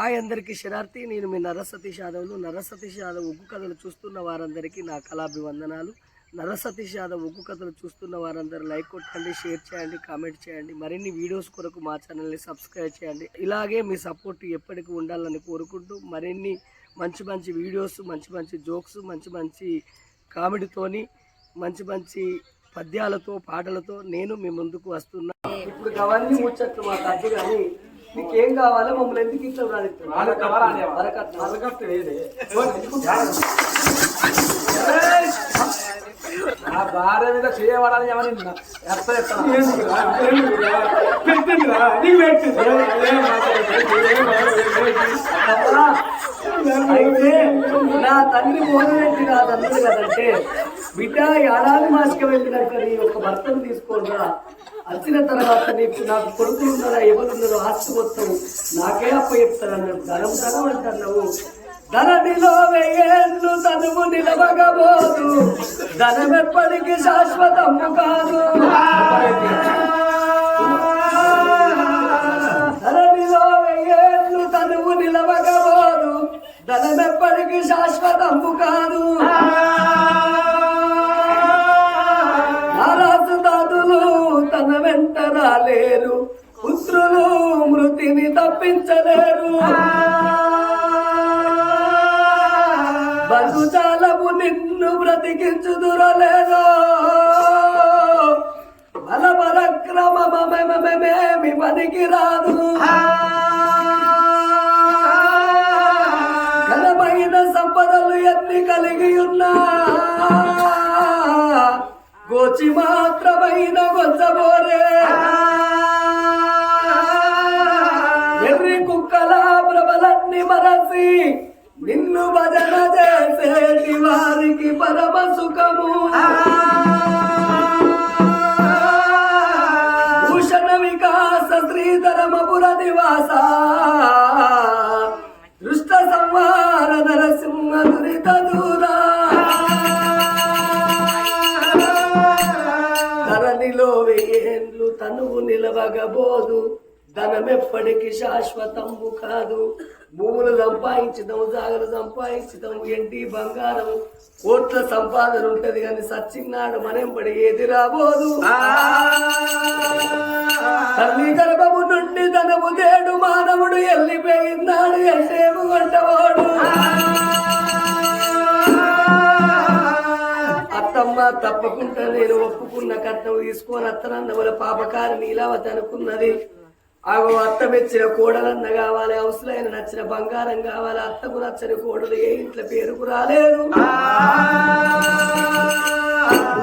Hi అందరికీ శరార్థి నేను మీ నరసతీష్ యాదవ్ను నరసతీష్ యాదవ్ ఉగ్గు కథలు చూస్తున్న వారందరికీ నా కళాభివందనాలు. నరసతీష్ యాదవ్ ఉగ్గు కథలు చూస్తున్న వారందరూ లైక్ కొట్టండి షేర్ చేయండి కామెంట్ చేయండి. మరిన్ని వీడియోస్ కొరకు మా ఛానల్ని సబ్స్క్రైబ్ చేయండి. ఇలాగే మీ సపోర్ట్ ఎప్పటికీ ఉండాలని కోరుకుంటూ మరిన్ని మంచి మంచి వీడియోస్ మంచి మంచి జోక్స్ మంచి మంచి కామెడీతోని మంచి మంచి పద్యాలతో పాటలతో నేను మీ ముందుకు వస్తున్నా. ఇప్పుడు అవన్నీ ముచ్చట్లు మాకు కానీ కానీ నీకేం కావాలో మమ్మల్ని ఎందుకు ఇట్లా. నా భార్య మీద చేయబడాలి ఏమని అయితే నా తండ్రి మోహనరెడ్డి నా తండ్రి కదంటే బిడ్డ ఏడాది మాసిక వెళ్ళినాక నీ యొక్క భర్తను తీసుకోరా వచ్చిన తర్వాత నీకు నాకు కొడుకులు ఉన్నారా ఎవరు ఉన్నారో ఆస్తి మొత్తం నాకే అప్ప చెప్తారన్నాడు ధనం ధనం అంటున్నావు. ధననిలో వెయ్యేళ్ళు తనువు నిలవగబోదు ధనం శాశ్వతము కాదు. ధనమెప్పటికీ శాశ్వతము కాదు. నారాజు దాదులు తన వెంట రాలేరు. పుత్రులు మృతిని తప్పించలేరు. బంధుజాలము నిన్ను బ్రతికించుదురలేదో బల పరక్రమమేమి పనికి ఎత్తి కలిగి ఉన్నా? గోచి మాత్రమైన గొంచబోరే ఎర్రి కుక్కల ప్రభలన్నీ మరసి నిన్ను భజన చేసేటి వారికి పరమ సుఖము. భూషణ వికాస శ్రీధరమపుర నివాస. దురిత దూరా. ధరణిలో వెయ్యేండ్లు తనువు నిలవగబోదు. ధనమెప్పటికి శాశ్వతము కాదు. భూములు సంపాదించడం జాగలు సంపాదించడం ఎంటి బంగారం కోట్ల సంపాదన ఉంటది కానీ సచ్చిన్నాడు మనంపడి ఏది రాబోదు? తల్లి గర్భము నుండి ధనము తేడు మానవుడు ఎల్లిపోయినాడు ఎంటేము వంటవాడు. అత్తమ్మ తప్పకుండా నేను ఒప్పుకున్న కట్నం తీసుకొని అత్తనన్న వాళ్ళ పాపకారి నీలావతి అనుకున్నది. ఆగో అత్త మెచ్చిన కోడలన్న కావాలి అవసరమైన నచ్చిన బంగారం కావాలి అత్తకు నచ్చని కోడలు ఏ ఇంట్లో పేరుకు రాలేదు.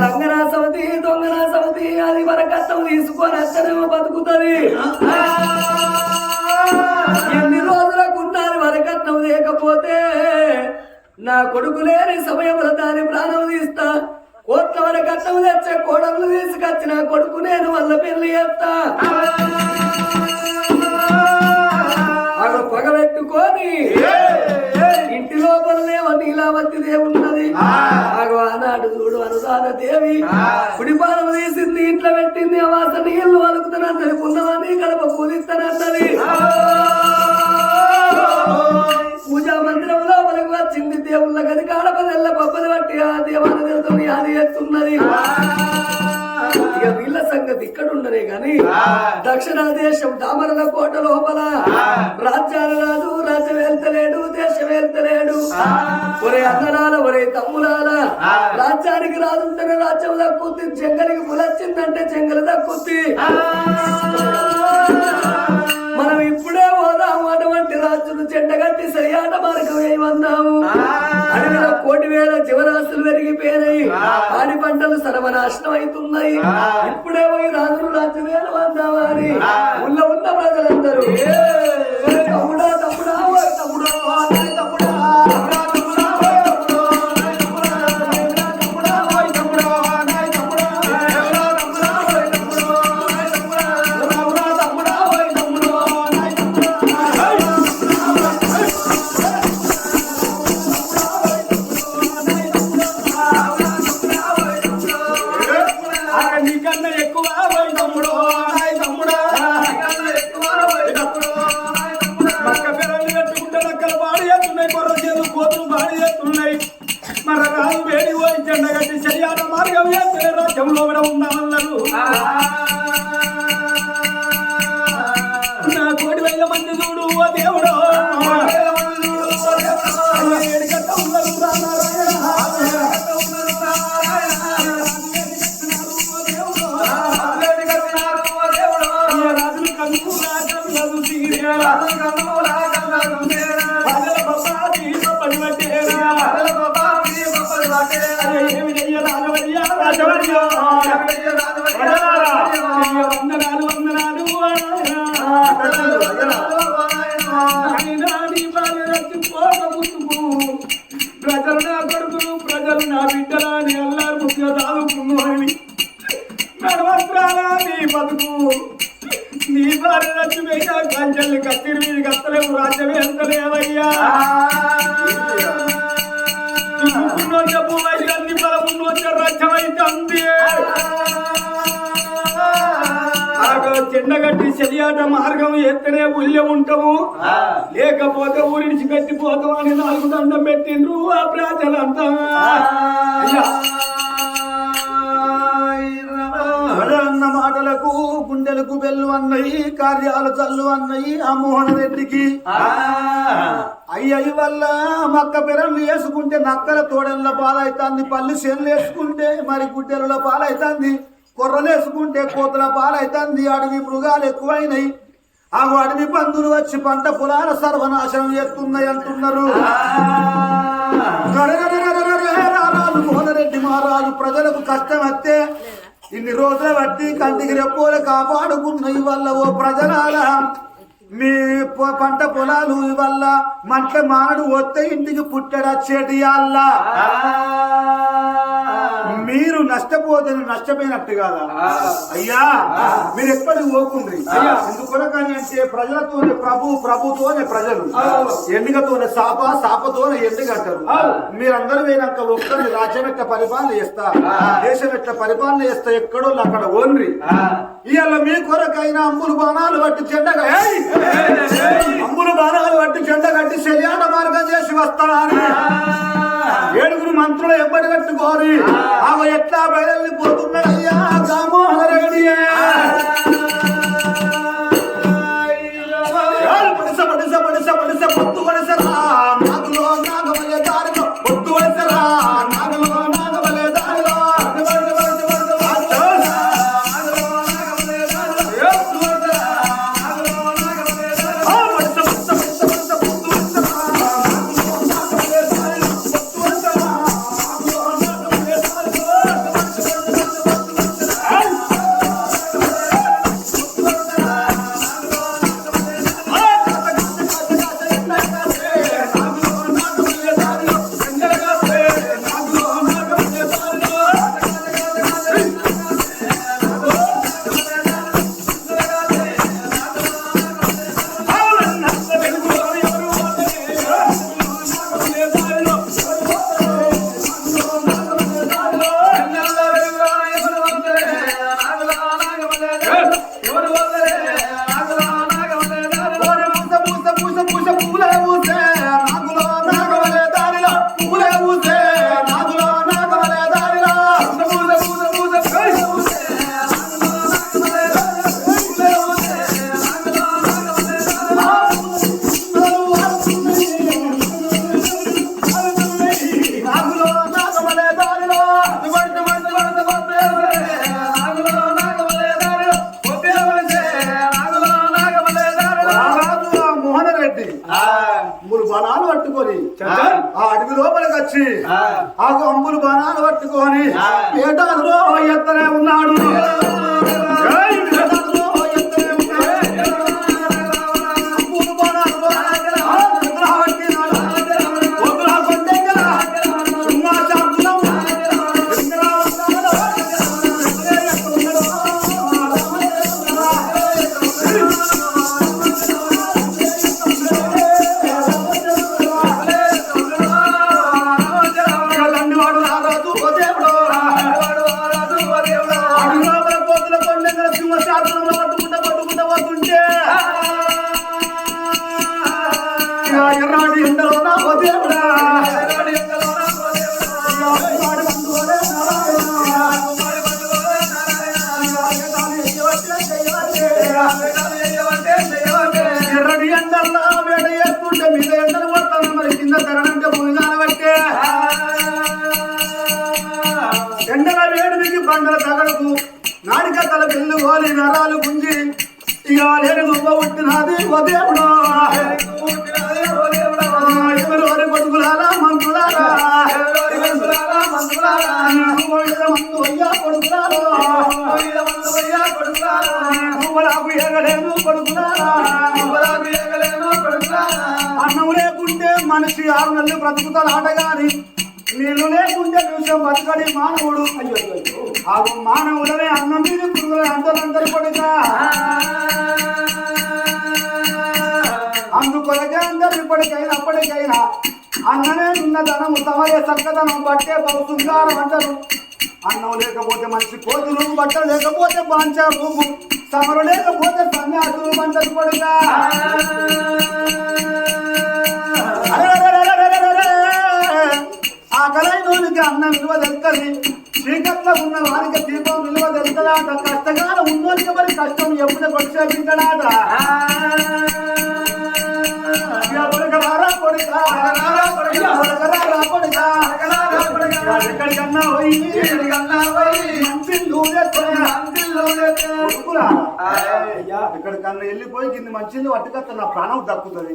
లంగనా సవతి దొంగనా సవతి అది కట్టం తీసుకొని అత్తనేమో బతుకుతుంది. ఎన్ని రోజులకు ఉన్నారు వరకట్నం లేకపోతే? నా కొడుకు లేని సమయంలో దాని ప్రాణం తీస్తా. కోట్ల వరకట్నం తెచ్చే కోడలు తీసుకొచ్చి నా కొడుకు నేను వల్ల పెళ్ళి చేస్తా. పగబెట్టుకొని ఇంటి లోపలనేమో నీలావతి దేవున్నది. ఆగో ఆనాడు చూడు అనురాధ దేవి. కుడిపానం తీసింది ఇంట్లో పెట్టింది ఆ వాసన నీళ్ళు వలుకుతానన్నది పున్నమని గడప పూజిస్తానన్నది పూజా మందిరం లోపలికి వచ్చింది దేవుళ్ళ గది కాడప తెల్ల పబ్బలు పట్టి ఆ దేవాలయంతో అది ఎత్తున్నది. ఇక వీళ్ళ సంగతి ఇక్కడ ఉండనే గాని దక్షిణ దేశం దామరల కోట లోపల రాజ్యాల రాజు రాజ్యం వెళ్తలేడు దేశం వెళ్తలేడు ఒరే అన్నడాల ఒరే తమ్ములాల రాజ్యానికి రాజుంటేనే రాజ్యం దక్కుద్ది. చెంగలికి పులొచ్చిందంటే చెంగలు దక్కుద్ది. మనం ఇప్పుడే పోదాము అటువంటి రాజులు చెడ్డగట్టి సరియాట మార్గం ఏమన్నాము అడవిలో కోటి వేల జీవరాశులు పెరిగిపోయినాయి. పాడి పంటలు సర్వనాశనం అవుతున్నాయి ఇప్పుడే పోయి రాజులు రాజ్యం ఏమన్నావా అని. ఊళ్ళో ఉన్న ప్రజలందరూ. నీకన్నా ఎక్కువ పోయి తమ్ముడు నాయ తమ్ముడా. పక్క పిల్లల్ని పెట్టుకుంటే నక్కలు బాడి చేస్తున్నాయి కొర్ర చేతులు కోతులు బాడి చేస్తున్నాయి మన రాజు వేడి పోయి చెండగట్టి శరీర మార్గం చేస్తున్నాయి రాజ్యంలో కూడా ఉన్నామన్నారు. మీద కత్తలేవు రాజ్యమే ఎంతలేవయ్యా ఉన్నోళ్ళ భూమి అన్ని బలమున్నోళ్ళ రాజ్యమైతుంది చెండగట్టి చెలియాట మార్గం ఎత్తనే ఉల్యం ఉంటాము. లేకపోతే ఊరి నుంచి కట్టిపోతాం అని నాలుగు దండం పెట్టిండ్రు ఆ ప్రజలంతా. మాటలకు గుండెలకు బెల్లు అన్నయి కార్యాలు చల్లు అన్నయి ఆ మోహన రెడ్డికి. అయ్యయ్య వల్ల మక్క పెరళ్ళు వేసుకుంటే నక్కల తోడెళ్ళ పాలైతాంది పల్లి సెల్లు వేసుకుంటే మరి గుడ్డెల పాలైతాంది కొర్రలు వేసుకుంటే కోతుల పాలైతాంది అడవి మృగాలు ఎక్కువైనాయి. ఆ అడవి పందులు వచ్చి పంట పొలాల సర్వనాశనం చేస్తున్నాయి అంటున్నారు. రారాజు మోహనరెడ్డి మహారాజు ప్రజలకు కష్టం వస్తే ఇన్ని రోజుల బట్టి కంటికి రెప్పోలు కాపాడుకున్న వల్ల ఓ ప్రజలాల మీ పంట పొలాలు వల్ల మంట మానడు వస్తే ఇంటికి పుట్టడా చెడియాల మీరు నష్టపోతే నష్టపోయినట్టు కాదా? అయ్యా మీరు ఎప్పటికి పోకుండ్రి ఎందుకొనకని అంటే ప్రజలతోనే ప్రభు ప్రభుతోనే ప్రజలు. ఎన్నికతోనే సాప సాపతోనే ఎన్నికట్టారు మీరందరూ పోయినాక ఒక్కరిని రాజ్యం ఎట్ల పరిపాలన చేస్తా. దేశం ఎట్ల పరిపాలన చేస్తా. ఎక్కడో అక్కడ ఓన్రి. ఇవాళ మీ కొరకైనా అమ్ములు బాణాలు పట్టి చెడ్డగా అమ్ములు బాణాలు పట్టి చెడ్డ కట్టి శల్యాన మార్గం చేసి వస్తానా ఏడుగురు మంత్రులు ఎప్పటి కట్టుకోరి ఆమె ఎట్లా బయలు పోతున్నాడయ్యా రెడ్డి పడిస పడిస పడిస పడిస పొత్తు పడిసరా ఆ అంబులు బాణాలు పట్టుకొని ఏటాదిలో ఎత్తనే ఉన్నాడు. కొడుకులారా అన్నం లేకుంటే మనిషి ఆరు నెలలు బ్రతుకుతాడు ఆటగాని నీళ్ళు లేకుంటే నిమిషం బతకడి మానవుడు ఆ. మానవులనే అన్నం మీద పురుగులు అందరందరి కొడుక అందుకొరకే ఇప్పటికైనా అప్పటికైనా అన్నమే ఉన్నదనము సమయ చక్కదనం బట్టే బహు శృంగారం అంటారు అన్నం లేకపోతే మనిషి కోతులు బట్టలు లేకపోతే బాంచా భూము. సమరు లేకపోతే సన్యాసులు పంటలు కొడుక ఆకలైనోనికి అన్నం విలువ తెలుస్తుంది. చీకట్లో ఉన్న వారికి దీపం విలువ తెలుస్తుందాట. కష్టకాలం ఉన్నోనికి మరి కష్టం ఎప్పుడు కొట్టేపించడాట ఎక్కడికన్నా పోయి మంచి నూనె కొడుకురా ఎక్కడికన్నా వెళ్ళిపోయి కింది మంచిని పట్టుకొస్తే నా ప్రాణం దక్కుతుంది.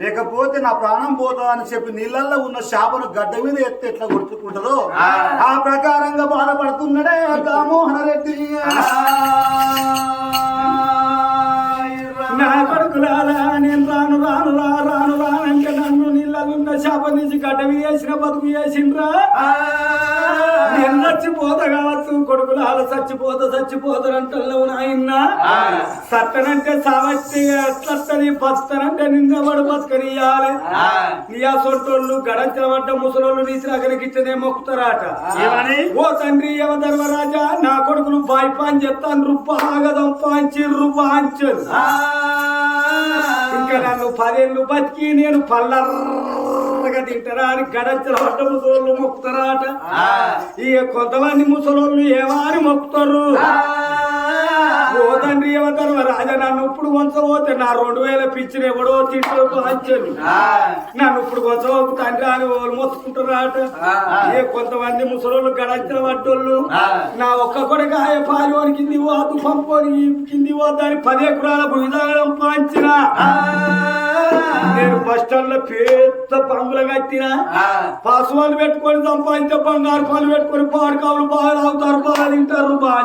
లేకపోతే నా ప్రాణం పోతా అని చెప్పి నీళ్ళల్లో ఉన్న చేపను గడ్డ మీద ఎత్తి ఎట్లా కొడుచుకుంటుందో ఆ. ప్రకారంగా బాధపడుతున్నాడే రామోహన రెడ్డి. నా కొడుకులారా నేను రాను రాను రా రాను నన్ను నీళ్ళలున్న శాప నుంచి గడ్డ వేసిన బతుకు చేసిండ్రా. నేను చచ్చిపోతా కావచ్చు కొడుకులాల చచ్చిపోతా చచ్చిపోతారంటల్లో నాయన్న సత్తనంటే సావచ్చి ఎట్లత్తని బతనంటే నిన్నవాడు బతకనియాలి నియా సొంటోళ్ళు గడంచిన పడ్డ ముసలోళ్ళు నీచి అక్కడికి ఇచ్చనే మొక్కుతారాట. ఏమని? ఓ తండ్రి యమధర్మరాజా నా కొడుకులు బాయిపాన్ చెప్తాను బాగదం పాంచిర్రు పాంచరు ఇంకా నన్ను పదేళ్ళు బతికి నేను పల్లర్రగా తింటారా అని ముసలోళ్ళు మొక్కుతారాట. ఇక కొంతమంది ముసలోళ్ళు ఏమాని మొక్కుతారు? ఓ తండ్రి ఏమంటారు రాజా నన్ను ఇప్పుడు కొంచపోతే నా రెండు వేల పిచ్చిన ఎవడో తింటూ పాంచాను నన్ను ఇప్పుడు కొంచెం తండ్రి అని వాళ్ళు మొత్తుకుంటారాట. ఏ కొంతమంది ముసలోళ్ళు గడంచిన పడ్డోళ్ళు నా ఒక్క కొడుకు ఆయ పాలు కింది పోతు పంపోని కింది పోతాని పది ఎకరాల భూమిదానం పాంచిన. నేను బస్ స్టాండ్లో పెద్ద పంగులు కట్టిన పశువులు పెట్టుకొని సంపాదించే బంగారు పాలు పెట్టుకొని పాడుకావులు బాగా తాగుతారు బాగా తింటారు బాగా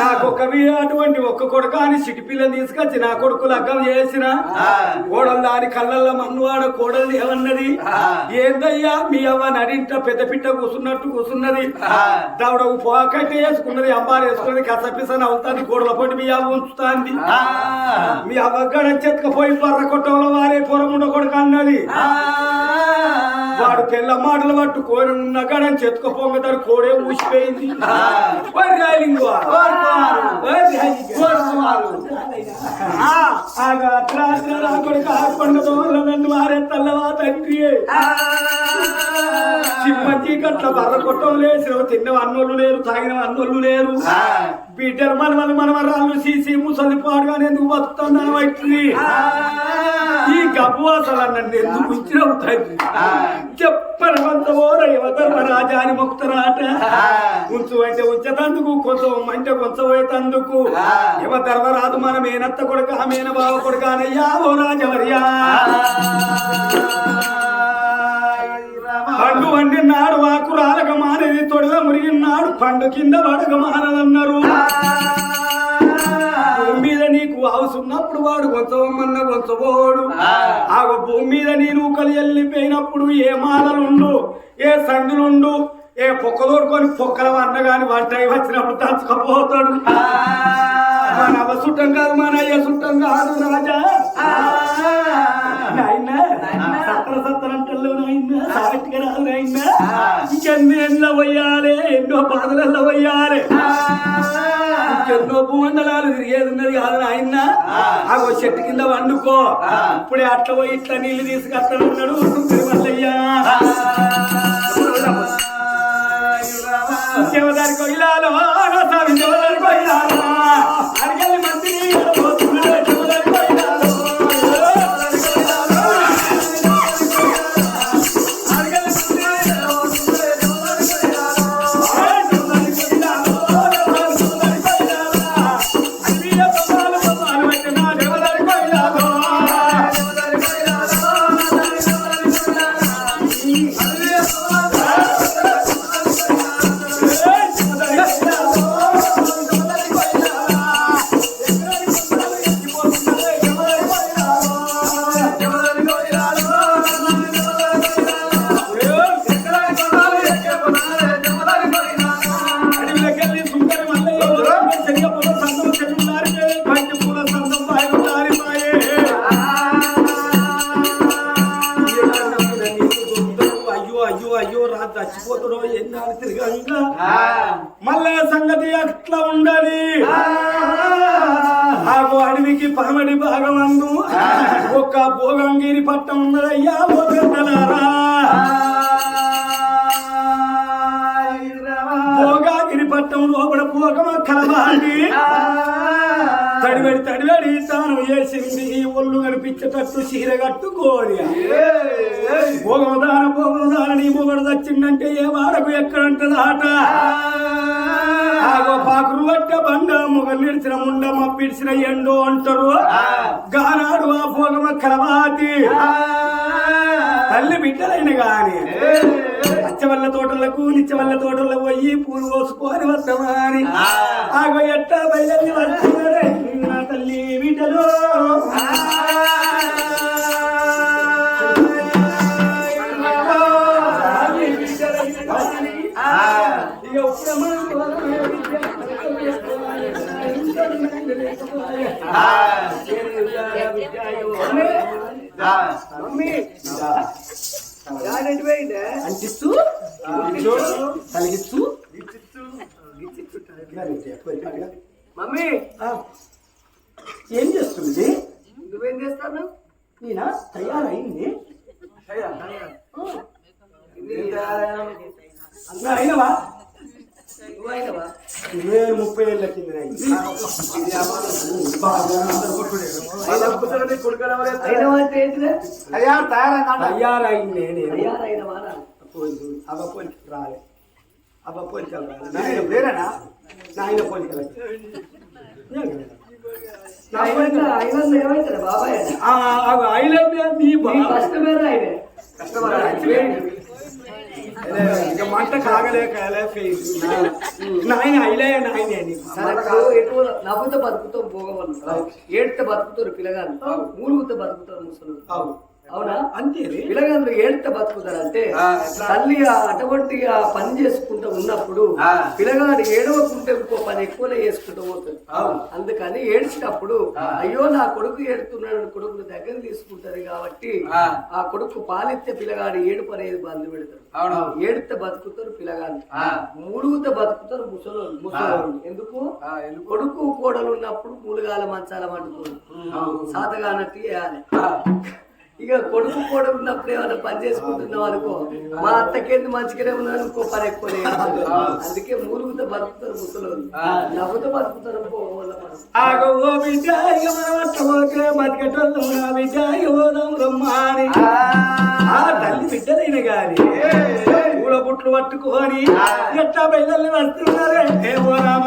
నాకు ఒక అటువంటి ఒక్క కొడుక అని సిటి పిల్లని తీసుకొచ్చి నా కొడుకు లగ్గం చేసిన. కోడలు దాని కళ్ళల్లో మన్నువాడ కోడలు ఏమన్నది ఏందయ్యా మీ అవ్వ నడింట పెద్ద పిట్ట కూసున్నట్టు కూసున్నది. దవడ పోకట్టే వేసుకున్నది అమ్మారు వేసుకున్నది కసపిసని అవుతుంది కోడల పొట్టి మీ అవ్వ ఉంచుతాంది. మీ అవ్వ గడ చెత్తకపోయి బర్ర కొట్టంలో వారే పొరముండ కొడుకు అన్నది. ah. వాడు తెల్ల మాటలు పట్టు కోడి ఉన్న గడని చెత్తుకపోతారు కోడే ఊసిపోయింది నన్ను వారే తల్లవా తండ్రి. సింహజీ గట్ల బర్ర కొట్టం లేచిన తిన్న అన్నోళ్ళు లేరు తాగిన అన్నోళ్ళు లేరు. బిడ్డలు మనమలు మనమరాళ్ళు సీసీ ముసలి పాడుగా ఎందుకు బతుకుతున్నా వైట్రి ఈ గబ్బు అసలు నన్ను ఎందుకు ఉంచినావు తండ్రి? చెప్పని కొంత ఓరయ్య రాజా అని మొక్కుతారాట ఉంచు అంటే ఉంచతందుకు కొంచెం అంటే కొంచెం పోయేతందుకు యమ ధర్మరాజు మన మేనత్త కొడుక ఆ మేన బావ కొడుక అనయ్యా ఓ రాజవర్యా. పండు వండినాడు వాకు రాలక మానేది తొడగ మురిగినాడు పండు కింద పడగ మానదన్నారు భూమి మీద నీకు అవసున్నప్పుడు వాడు కొంచమన్న కొంచబోడు ఆ. భూమి మీద నీ నూకలు వెళ్ళిపోయినప్పుడు ఏ మాలలుండు ఏ సందులుండు ఏ పొక్క తోడుకొని పొక్కల వన్న గాని వంట అయి వచ్చినప్పుడు తచ్చుకపోతాడు మన అవ చుట్టం కాదు మన అయ్య చుట్టం కాదు రాజా. నాయనా సత్తర సత్తర అంటల్లో నాయనా సాగట్టుగా రాదు నాయనా. ఇంకెన్ని ఎండ్ల పోయాలి ఎన్నో బాధలలో పోయాలి ఇంకెన్నో భూమండలాలు తిరిగేది ఉన్నది కాదు నాయన ఆ. చెట్టు కింద వండుకో ఇప్పుడే అట్లా పోయి ఇట్లా నీళ్ళు తీసుకొస్తానున్నాడు దేవదారికి ఇలాలో కలవాలి తడివడి తడివడి తాను వేసింది ఒళ్ళు కనిపించేటట్టు చీర కట్టుకోని. భోగమదాన భోగమదాన నీ మొగడు దచ్చిందంటే ఏ వాడకు ఎక్కడంటది ఆట పాకురు పట్ట బండ మొగలు నిడిచిన ముండ మప్పిడిచిన ఎండో అంటారు. గానాడు ఆ భోగమ కలవాతి. తల్లి బిడ్డలైన గాని. అచ్చవల్ల తోటలకు నిచ్చవల్ల తోటలకు పోయి పూలు కోసుకొని వద్దామని. ఆగో ఎట్ట బయలుదేరి వస్తున్నారే? నా తల్లి బిడ్డలు. మమ్మీ అంటిస్తూ కలిగిస్తూ మమ్మీ ఏం చేస్తుంది నువ్వేం చేస్తాను నేనా? తయారైంది. అన్నా అయినవా నువ్వైనవా ఇరవై ముప్పై ఏళ్ళ కింద అయినవా అంటే ఏంటిదే అయ్యా తయారైందా తయారైంది నేను తయారైనవా రా. అవ్వ పోలికలు రాలే అవ్వ పోలికలు రాలే నాయన పేరేనా నాయన పోలికలు నా అయినా అయినా ఏమైతుంది ఇక మంట కాగలేక నాయన ఐలే నాయన నవ్వుతో బతుకుతాం భోగవల్లు ఏడితే బతుకుతారు పిల్లగాళ్ళు. మూలుగుతో బతుకుతారు ముసలు అవును? అంతే పిల్లగాళ్ళు ఏడితే బతుకుతారు అంటే తల్లి అటువంటి ఆ పని చేసుకుంటూ ఉన్నప్పుడు పిల్లగాడు ఏడవకుంటే ఇంకో పని ఎక్కువనే చేసుకుంటూ పోతుంది అందుకని ఏడ్చినప్పుడు అయ్యో నా కొడుకు ఏడుతున్నాడు కొడుకుని దగ్గర తీసుకుంటది కాబట్టి ఆ. కొడుకు పాలిస్తే పిల్లగాడు ఏడుపు అనేది బంధు పెడతారు ఏడితే బతుకుతారు పిల్లగాళ్ళు. మూడుగుతే బతుకుతారు ముసలోళ్ళు ముసలోళ్ళు. ఎందుకు? కొడుకు కోడలు ఉన్నప్పుడు మూలుగాల మంచాల వండుకోరు సాతగానట్టు వేయాలి ఇక కొడుకు కోడలు ఉన్నప్పుడు ఏమైనా పని చేసుకుంటున్నాం అనుకో మా అత్తకేంది మంచిగానే ఉన్నాను ఇంకో పని ఎక్కువ. అందుకే మూలుగుతో బతుకుతారు ముసలోళ్ళు. నవ్వుతో బతుకుతారు ఆగో బిడ్డ బతికటోళ్ళు నా బిడ్డ పోదాం రమ్మాని ఆ. తల్లి బిడ్డలైన గాని పూల బుట్లు పట్టుకొని ఎట్టా బయలు వస్తున్నారే ఏ ఓ రామ